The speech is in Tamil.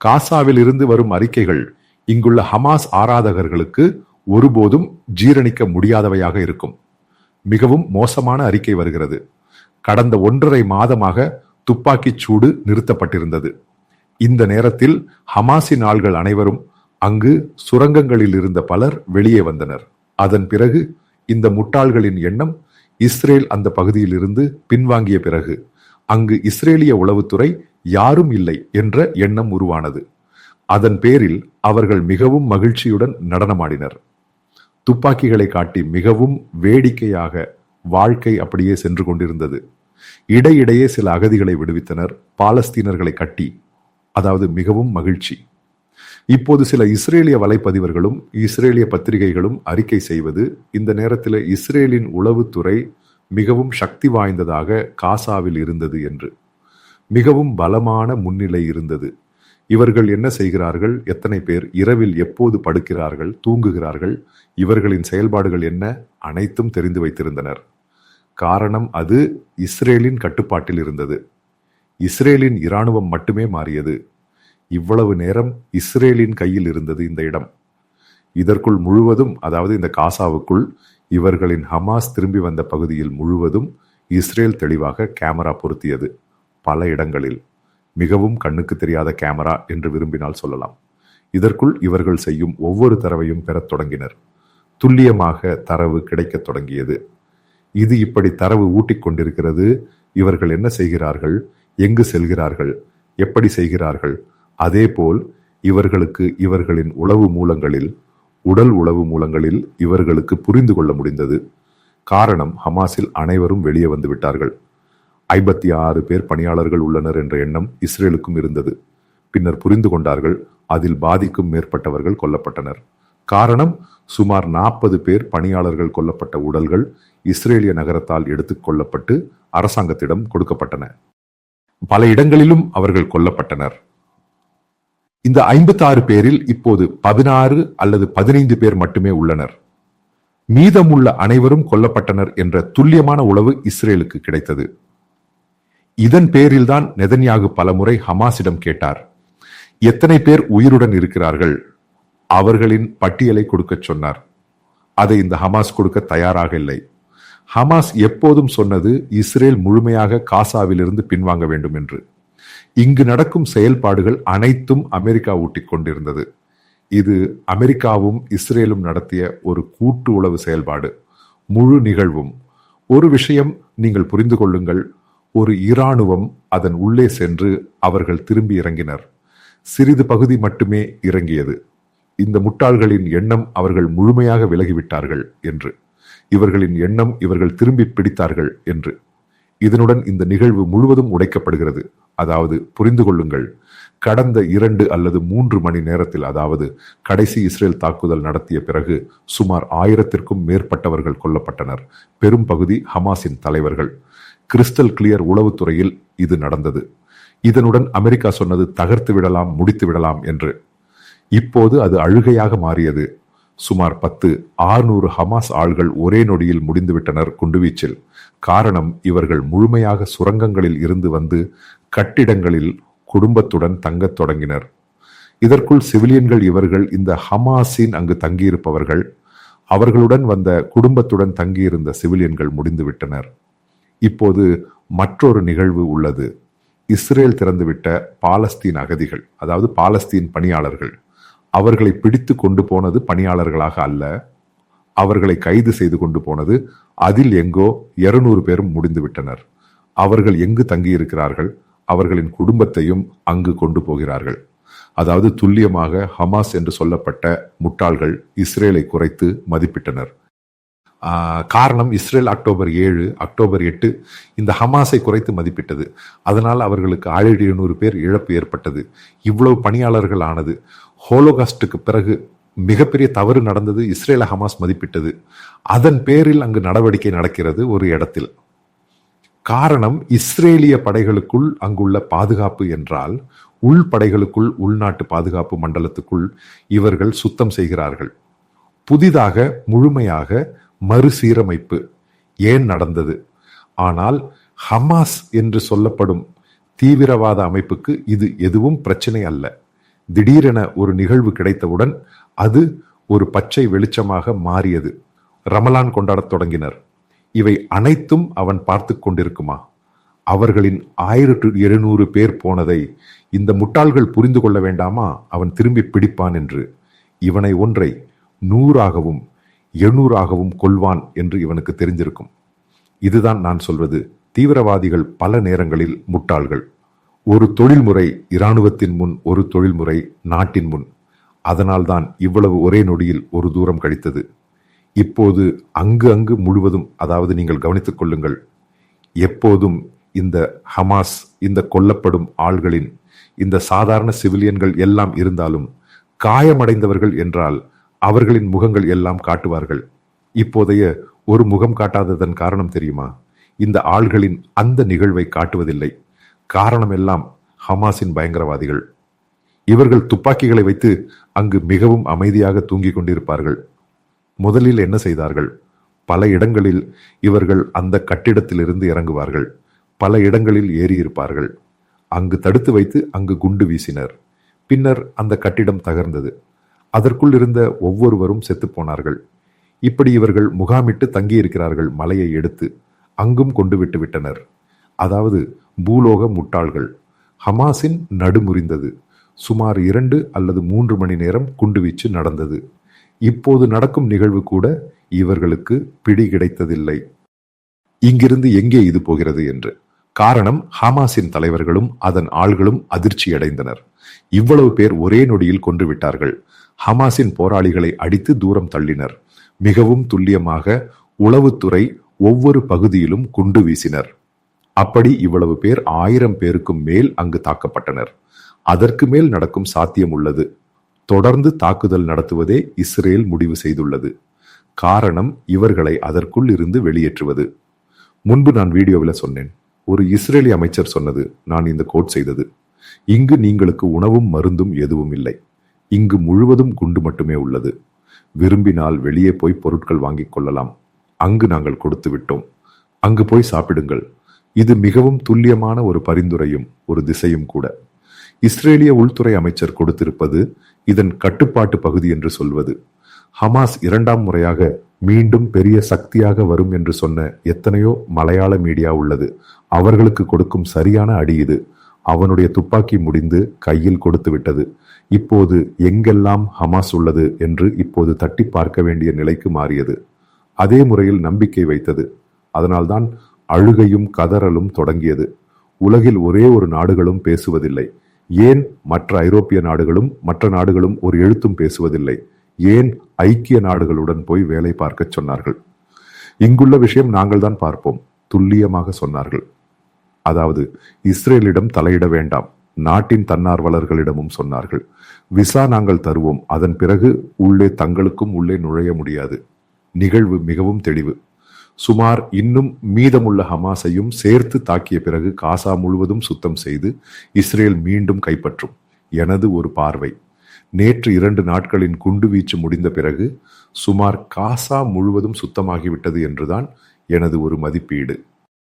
காசாவில் இருந்து வரும் அறிக்கைகள் இங்குள்ள ஹமாஸ் ஆராதகர்களுக்கு ஒருபோதும் ஜீரணிக்க முடியாதவையாக இருக்கும். மிகவும் மோசமான அறிக்கை வருகிறது. கடந்த ஒன்றரை மாதமாக துப்பாக்கிச் சூடு நிறுத்தப்பட்டிருந்தது. இந்த நேரத்தில் ஹமாஸின் ஆள்கள் அனைவரும் அங்கு சுரங்கங்களில் இருந்த பலர் வெளியே வந்தனர். அதன் பிறகு இந்த முட்டாள்களின் எண்ணம் இஸ்ரேல் அந்த பகுதியில் இருந்து பின்வாங்கிய பிறகு அங்கு இஸ்ரேலிய உளவுத்துறை யாரும் இல்லை என்ற எண்ணம் உருவானது. அதன் பேரில் அவர்கள் மிகவும் மகிழ்ச்சியுடன் நடனமாடினர். துப்பாக்கிகளை காட்டி மிகவும் வேடிக்கையாக வாழ்க்கை அப்படியே சென்று கொண்டிருந்தது. இடையிடையே சில அகதிகளை விடுவித்தனர். பாலஸ்தீனர்களை கட்டி அதாவது மிகவும் மகிழ்ச்சி. இப்போது சில இஸ்ரேலிய வலைப்பதிவர்களும் இஸ்ரேலிய பத்திரிகைகளும் அறிக்கை செய்வது இந்த நேரத்தில் இஸ்ரேலின் உளவுத்துறை மிகவும் சக்தி வாய்ந்ததாக காசாவில் இருந்தது என்று. மிகவும் பலமான முன்னிலை இருந்தது. இவர்கள் என்ன செய்கிறார்கள்? எத்தனை பேர்? இரவில் எப்போது படுக்கிறார்கள்? தூங்குகிறார்கள்? இவர்களின் செயல்பாடுகள் என்ன? அனைத்தும் தெரிந்து வைத்திருந்தனர். காரணம் அது இஸ்ரேலின் கட்டுப்பாட்டில் இருந்தது. இஸ்ரேலின் இராணுவம் மட்டுமே மாறியது. இவ்வளவு நேரம் இஸ்ரேலின் கையில் இருந்தது இந்த இடம். இதற்குள் முழுவதும் அதாவது இந்த காசாவுக்குள் இவர்களின் ஹமாஸ் திரும்பி வந்த பகுதியில் முழுவதும் இஸ்ரேல் தெளிவாக கேமரா பொருத்தியது. பல இடங்களில் மிகவும் கண்ணுக்கு தெரியாத கேமரா என்று விரும்பினால் சொல்லலாம். இதற்குள் இவர்கள் செய்யும் ஒவ்வொரு தரவையும் பெறத் தொடங்கினர். துல்லியமாக தரவு கிடைக்கத் தொடங்கியது. இது இப்படி தரவு ஊட்டிக் கொண்டிருக்கிறது. இவர்கள் என்ன செய்கிறார்கள்? எங்கு செல்கிறார்கள்? எப்படி செய்கிறார்கள்? அதேபோல் இவர்களுக்கு இவர்களின் உளவு மூலங்களில் உடல் உளவு மூலங்களில் இவர்களுக்கு புரிந்து கொள்ள முடிந்தது. காரணம் ஹமாஸில் அனைவரும் வெளியே வந்துவிட்டார்கள் ஐம்பத்தி ஆறு பேர் பணியாளர்கள் உள்ளனர் என்ற எண்ணம் இஸ்ரேலுக்கும் இருந்தது. பின்னர் புரிந்து கொண்டார்கள் அதில் பாதிக்கும் மேற்பட்டவர்கள் கொல்லப்பட்டனர். காரணம் சுமார் நாற்பது பேர் பணியாளர்கள் கொல்லப்பட்ட உடல்கள் இஸ்ரேலிய நகரத்தால் எடுத்துக் கொள்ளப்பட்டு அரசாங்கத்திடம் கொடுக்கப்பட்டன. பல இடங்களிலும் அவர்கள் கொல்லப்பட்டனர். இந்த ஐம்பத்தி ஆறு பேரில் இப்போது பதினாறு அல்லது பதினைந்து பேர் மட்டுமே உள்ளனர். மீதமுள்ள அனைவரும் கொல்லப்பட்டனர் என்ற துல்லியமான உளவு இஸ்ரேலுக்கு கிடைத்தது. இதன் பேரில்தான் நெதன்யாகு பலமுறை ஹமாஸிடம் கேட்டார். எத்தனை பேர் உயிருடன் இருக்கிறார்கள்? அவர்களின் பட்டியலை கொடுக்கச் சொன்னார். அதை இந்த ஹமாஸ் கொடுக்க தயாராக இல்லை. ஹமாஸ் எப்போதும் சொன்னது இஸ்ரேல் முழுமையாக காசாவிலிருந்து பின்வாங்க வேண்டும் என்று. இங்கு நடக்கும் செயல்பாடுகள் அனைத்தும் அமெரிக்கா ஊட்டிக் கொண்டிருந்தது. இது அமெரிக்காவும் இஸ்ரேலும் நடத்திய ஒரு கூட்டு உளவு செயல்பாடு முழு நிகழ்வும். ஒரு விஷயம் நீங்கள் புரிந்து கொள்ளுங்கள் ஒரு இராணுவம் அதன் உள்ளே சென்று அவர்கள் திரும்பி இறங்கினர். சிறிது பகுதி மட்டுமே இறங்கியது. இந்த முட்டாள்களின் எண்ணம் அவர்கள் முழுமையாக விலகிவிட்டார்கள் என்று. இவர்களின் எண்ணம் இவர்கள் திரும்பி பிடித்தார்கள் என்று. இதனுடன் இந்த நிகழ்வு முழுவதும் உடைக்கப்படுகிறது. அதாவது புரிந்து கொள்ளுங்கள். கடந்த இரண்டு அல்லது மூன்று மணி நேரத்தில் அதாவது கடைசி இஸ்ரேல் தாக்குதல் நடத்திய பிறகு சுமார் ஆயிரத்திற்கும் மேற்பட்டவர்கள் கொல்லப்பட்டனர். பெரும் பகுதி ஹமாஸின் தலைவர்கள். கிறிஸ்டல் கிளியர் உளவுத்துறையில் இது நடந்தது. இதனுடன் அமெரிக்கா சொன்னது தகர்த்து விடலாம் முடித்து விடலாம் என்று. இப்போது அது அழுகையாக மாறியது. சுமார் பத்து ஆறுநூறு ஹமாஸ் ஆள்கள் ஒரே நொடியில் முடிந்துவிட்டனர் குண்டுவீச்சில். காரணம் இவர்கள் முழுமையாக சுரங்கங்களில் இருந்து வந்து கட்டிடங்களில் குடும்பத்துடன் தங்கத் தொடங்கினர். இதற்குள் சிவிலியன்கள் இவர்கள் இந்த ஹமாஸின் அங்கு தங்கியிருப்பவர்கள் அவர்களுடன் வந்த குடும்பத்துடன் தங்கியிருந்த சிவிலியன்கள் முடிந்துவிட்டனர். இப்போது மற்றொரு நிகழ்வு உள்ளது. இஸ்ரேல் திறந்துவிட்ட பாலஸ்தீன் அகதிகள் அதாவது பாலஸ்தீன் பணியாளர்கள் அவர்களை பிடித்து கொண்டு போனது பணியாளர்களாக அல்ல. அவர்களை கைது செய்து கொண்டு போனது அதில் எங்கோ இருநூறு பேரும் முடிந்துவிட்டனர் அவர்கள் எங்கு தங்கியிருக்கிறார்கள்? அவர்களின் குடும்பத்தையும் அங்கு கொண்டு போகிறார்கள். அதாவது துல்லியமாக ஹமாஸ் என்று சொல்லப்பட்ட முட்டாள்கள் இஸ்ரேலை குறைத்து மதிப்பிட்டனர். காரணம் இஸ்ரேல் அக்டோபர் ஏழு அக்டோபர் எட்டு இந்த ஹமாஸை குறைத்து மதிப்பிட்டது. அதனால் அவர்களுக்கு ஆயிரத்தி எழுநூறு பேர் இழப்பு ஏற்பட்டது. இவ்வளவு பணியாளர்கள் ஆனது. ஹோலோகாஸ்டுக்கு பிறகு மிகப்பெரிய தவறு நடந்தது இஸ்ரேல ஹமாஸ் மதிப்பிட்டது. அதன் பேரில் அங்கு நடவடிக்கை நடக்கிறது ஒரு இடத்தில். காரணம் இஸ்ரேலிய படைகளுக்குள் அங்குள்ள பாதுகாப்பு என்றால் உள் படைகளுக்குள் உள்நாட்டு பாதுகாப்பு மண்டலத்துக்குள் இவர்கள் சுத்தம் செய்கிறார்கள். புதிதாக முழுமையாக மறுசீரமைப்பு ஏன் நடந்தது? ஆனால் ஹமாஸ் என்று சொல்லப்படும் தீவிரவாத அமைப்புக்கு இது எதுவும் பிரச்சனை அல்ல. திடீரென ஒரு நிகழ்வு கிடைத்தவுடன் அது ஒரு பச்சை வெளிச்சமாக மாறியது. ரமலான் கொண்டாடத் தொடங்கினர். இவை அனைத்தும் அவன் பார்த்து கொண்டிருக்குமா? அவர்களின் ஆயிரத்து எழுநூறு பேர் போனதை இந்த முட்டாள்கள் புரிந்து கொள்ள வேண்டாமா? அவன் திரும்பி பிடிப்பான் என்று. இவனை ஒன்றை நூறாகவும் எண்ணூறாகவும் கொள்வான் என்று இவனுக்கு தெரிஞ்சிருக்கும். இதுதான் நான் சொல்வது. தீவிரவாதிகள் பல நேரங்களில் முட்டாள்கள். ஒரு தொழில்முறை இராணுவத்தின் முன் ஒரு தொழில்முறை நாட்டின் முன். அதனால்தான் இவ்வளவு ஒரே நொடியில் ஒரு தூரம் கழித்தது. இப்போது அங்கு அங்கு முழுவதும் அதாவது நீங்கள் கவனித்துக் கொள்ளுங்கள். எப்போதும் இந்த ஹமாஸ் இந்த கொல்லப்படும் ஆள்களின் இந்த சாதாரண சிவிலியன்கள் எல்லாம் இருந்தாலும் காயமடைந்தவர்கள் என்றால் அவர்களின் முகங்கள் எல்லாம் காட்டுவார்கள். இப்போதைய ஒரு முகம் காட்டாததன் காரணம் தெரியுமா? இந்த ஆள்களின் அந்த நிகழ்வை காட்டுவதில்லை. காரணம் எல்லாம் ஹமாஸின் பயங்கரவாதிகள். இவர்கள் துப்பாக்கிகளை வைத்து அங்கு மிகவும் அமைதியாக தூங்கிக் கொண்டிருப்பார்கள். முதலில் என்ன செய்தார்கள்? பல இடங்களில் இவர்கள் அந்த கட்டிடத்திலிருந்து இறங்குவார்கள். பல இடங்களில் ஏறியிருப்பார்கள். அங்கு தடுத்து வைத்து அங்கு குண்டு வீசினர். பின்னர் அந்த கட்டிடம் தகர்ந்தது. அதற்குள் இருந்த ஒவ்வொருவரும் செத்துப்போனார்கள் இப்படி இவர்கள் முகாமிட்டு தங்கியிருக்கிறார்கள் மலையை எடுத்து அங்கும் கொண்டு விட்டு விட்டனர். அதாவது பூலோக முட்டாள்கள். ஹமாஸின் நடுமுறிந்தது சுமார் இரண்டு அல்லது மூன்று மணி நேரம் குண்டுவீச்சு நடந்தது. இப்போது நடக்கும் நிகழ்வு கூட இவர்களுக்கு பிடி கிடைத்ததில்லை. இங்கிருந்து எங்கே இது போகிறது என்று. காரணம் ஹமாஸின் தலைவர்களும் அதன் ஆள்களும் அதிர்ச்சியடைந்தனர். இவ்வளவு பேர் ஒரே நொடியில் கொன்றுவிட்டார்கள் ஹமாஸின் போராளிகளை அடித்து தூரம் தள்ளினர். மிகவும் துல்லியமாக உளவுத்துறை ஒவ்வொரு பகுதியிலும் குண்டு வீசினர். அப்படி இவ்வளவு பேர் ஆயிரம் பேருக்கும் மேல் அங்கு தாக்கப்பட்டனர். அதற்கு மேல் நடக்கும் சாத்தியம் உள்ளது. தொடர்ந்து தாக்குதல் நடத்துவதே இஸ்ரேல் முடிவு செய்துள்ளது. காரணம் இவர்களை அதற்குள் இருந்து வெளியேற்றுவது. முன்பு நான் வீடியோவில் சொன்னேன். ஒரு இஸ்ரேலி அமைச்சர் சொன்னது. நான் இந்த கோட் செய்தது. இங்கு நீங்களுக்கு உணவும் மருந்தும் எதுவும் இல்லை. இங்கு முழுவதும் குண்டு மட்டுமே உள்ளது. விரும்பினால் வெளியே போய் பொருட்கள் வாங்கிக் கொள்ளலாம். அங்கு நாங்கள் கொடுத்து விட்டோம். அங்கு போய் சாப்பிடுங்கள். இது மிகவும் துல்லியமான ஒரு பரிந்துரையும் ஒரு திசையும் கூட. இஸ்ரேலிய உள்துறை அமைச்சர் கொடுத்திருப்பது இதன் கட்டுப்பாட்டு பகுதி என்று சொல்வது. ஹமாஸ் இரண்டாம் முறையாக மீண்டும் பெரிய சக்தியாக வரும் என்று சொன்ன எத்தனையோ மலையாள மீடியா உள்ளது. அவர்களுக்கு கொடுக்கும் சரியான அடி இது. அவனுடைய துப்பாக்கி முடிந்து கையில் கொடுத்து விட்டது. இப்போது எங்கெல்லாம் ஹமாஸ் உள்ளது என்று இப்போது தட்டி பார்க்க வேண்டிய நிலைக்கு மாறியது. அதே முறையில் நம்பிக்கை வைத்தது. அதனால்தான் அழுகையும் கதறலும் தொடங்கியது. உலகில் ஒரே ஒரு நாடுகளும் பேசுவதில்லை. ஏன் மற்ற ஐரோப்பிய நாடுகளும் மற்ற நாடுகளும் ஒரு எழுத்தும் பேசுவதில்லை? ஏன் ஐக்கிய நாடுகளுடன் போய் வேலை பார்க்க சொன்னார்கள்? இங்குள்ள விஷயம் நாங்கள் தான் பார்ப்போம் துல்லியமாக சொன்னார்கள். அதாவது இஸ்ரேலிடம் தலையிட வேண்டாம். நாட்டின் தன்னார்வலர்களிடமும் சொன்னார்கள். விசா நாங்கள் தருவோம். அதன் பிறகு உள்ளே தங்களுக்கும் உள்ளே நுழைய முடியாது. நிகழ்வு மிகவும் தெளிவு. சுமார் இன்னும் மீதமுள்ள ஹமாஸையும் சேர்த்து தாக்கிய பிறகு காசா முழுவதும் சுத்தம் செய்து இஸ்ரேல் மீண்டும் கைப்பற்றும். எனது ஒரு பார்வை. நேற்று இரண்டு நாட்களின் குண்டுவீச்சு முடிந்த பிறகு சுமார் காசா முழுவதும் சுத்தமாகிவிட்டது என்றுதான் எனது ஒரு மதிப்பீடு.